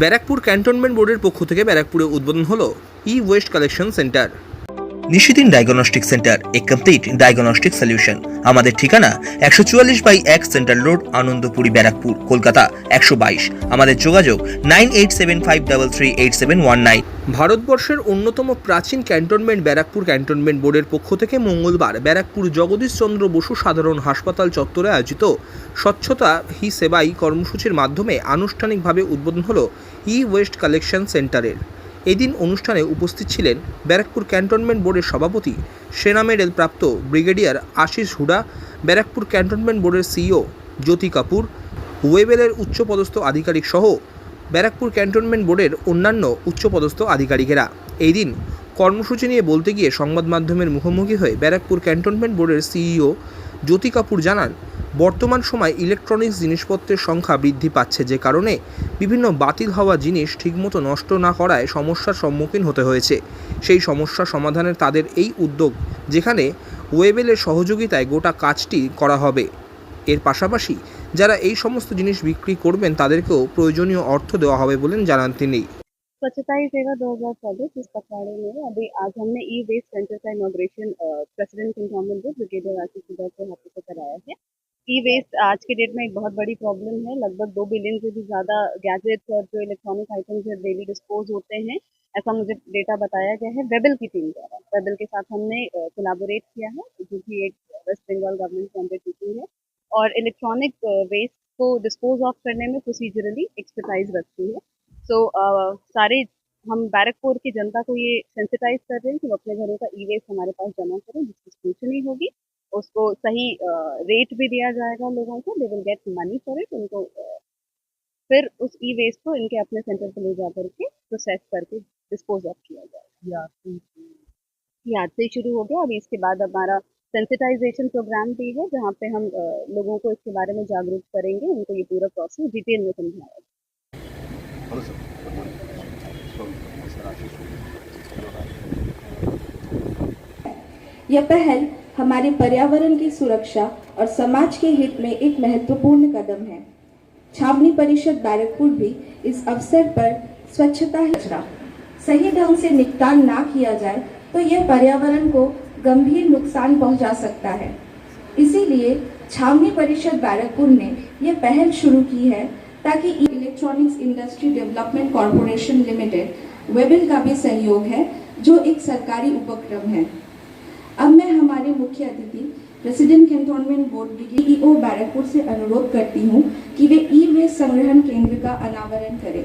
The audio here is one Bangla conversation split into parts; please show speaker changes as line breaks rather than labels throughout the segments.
ব্যারাকপুর ক্যান্টনমেন্ট বোর্ডের পক্ষ থেকে ব্যারাকপুরে উদ্বোধন হলো e waste collection centre Nishidin diagnostic centre a complete diagnostic solution আমাদের ঠিকানা একশো চুয়াল্লিশ বাই এক সেন্ট্রাল রোড আনন্দপুরি, ব্যারাকপুর, কলকাতা, একশো বাইশ। আমাদের যোগাযোগ nine eight seven five double three eight seven one nine. ভারতবর্ষের অন্যতম প্রাচীন ক্যান্টনমেন্ট ব্যারাকপুর ক্যান্টনমেন্ট বোর্ডের পক্ষ থেকে মঙ্গলবার ব্যারাকপুর জগদীশচন্দ্র বসু সাধারণ হাসপাতাল চত্বরে আয়োজিত স্বচ্ছতা হি সেবাই কর্মসূচির মাধ্যমে আনুষ্ঠানিকভাবে উদ্বোধন হলো ই ওয়েস্ট কালেকশন সেন্টারের। এদিন অনুষ্ঠানে উপস্থিত ছিলেন ব্যারাকপুর ক্যান্টনমেন্ট বোর্ডের সভাপতি, সেনা মেডেল প্রাপ্ত ব্রিগেডিয়ার আশিস হুডা, ব্যারাকপুর ক্যান্টনমেন্ট বোর্ডের সিইও জ্যোতি কাপুর ওয়েবেলের উচ্চপদস্থ আধিকারিক সহ ব্যারাকপুর ক্যান্টনমেন্ট বোর্ডের অন্যান্য উচ্চপদস্থ আধিকারিকেরা। এই দিন কর্মসূচি নিয়ে বলতে গিয়ে সংবাদ মাধ্যমের মুখোমুখি হয়ে ব্যারাকপুর ক্যান্টনমেন্ট বোর্ডের সিইও জ্যোতি কাপুর জানান বর্তমান সময় ইলেকট্রনিক্স জিনিসপত্রের সংখ্যা বৃদ্ধি পাচ্ছে যে কারণে বিভিন্ন বাতিল হওয়া জিনিস ঠিকমতো নষ্ট না করায় সমস্যার সম্মুখীন হতে হয়েছে সেই সমস্যা সমাধানের তাদের এই উদ্যোগ যেখানে ওয়েবেলের সহযোগিতায় গোটা কাজটি করা হবে এর পাশাপাশি যারা এই সমস্ত জিনিস বিক্রি করবেন তাদেরকেও প্রয়োজনীয় অর্থ দেওয়া হবে বলেন জানান তিনি
स्वच्छता ही सेवा 2024 इस पखवाड़े में अभी आज हमने ई वेस्ट सेंटर का inauguration president cantonment board brigadier Ashish Sudha के हाथों से कराया है ई वेस्ट आज के डेट में एक बहुत बड़ी प्रॉब्लम है। लगभग दो बिलियन से भी ज़्यादा गैजेट्स और जो इलेक्ट्रॉनिक आइटम्स है डेली डिस्पोज होते हैं ऐसा मुझे डेटा बताया गया है वेबल की टीम द्वारा। वेबल के साथ हमने कोलाबोरेट किया है जो कि एक वेस्ट बंगाल गवर्नमेंट की अंडरटेकिंग है और इलेक्ट्रॉनिक वेस्ट को डिस्पोज ऑफ़ करने में प्रोसीजरली एक्सपर्टाइज रखती है। सो so, सारे हम बैरकपुर की जनता को ये सेंसिटाइज कर रहे हैं कि वो अपने घरों का ई वेस्ट हमारे पास जमा करें जिसकी स्क्रूटनी होगी। उसको सही रेट भी दिया जाएगा लोगों को they will get money for it उनको फिर उस ई वेस्ट को इनके अपने सेंटर पे ले जा करके प्रोसेस करके डिस्पोज ऑफ़ किया जाएगा ये आज से शुरू हो गया अभी इसके बाद हमारा सेंसिटाइजेशन प्रोग्राम भी है जहाँ पे हम लोगों को इसके बारे में जागरूक करेंगे उनको ये पूरा प्रोसेस डिटेल में समझाया
यह पहल हमारे पर्यावरण की सुरक्षा और समाज के हित में एक महत्वपूर्ण कदम है। छावनी परिषद बैरकपुर भी इस अवसर पर स्वच्छता ही सही ढंग से निपटान ना किया जाए तो यह पर्यावरण को गंभीर नुकसान पहुँचा सकता है। इसीलिए छावनी परिषद बैरकपुर ने यह पहल शुरू की है ताकि electronics industry development corporation limited, Webel का भी सहयोग है, जो एक सरकारी उपक्रम है। अब मैं हमारे मुख्य अतिथि president cantonment board DEO Barrackpore से अनुरोध करती हूँ कि वे ई वेस्ट संग्रहण केंद्र का अनावरण करें।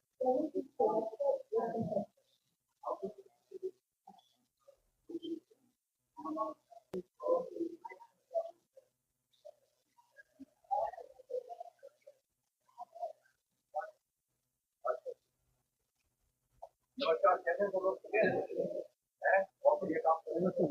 我叫前面这个服务，哎，我不给他服务。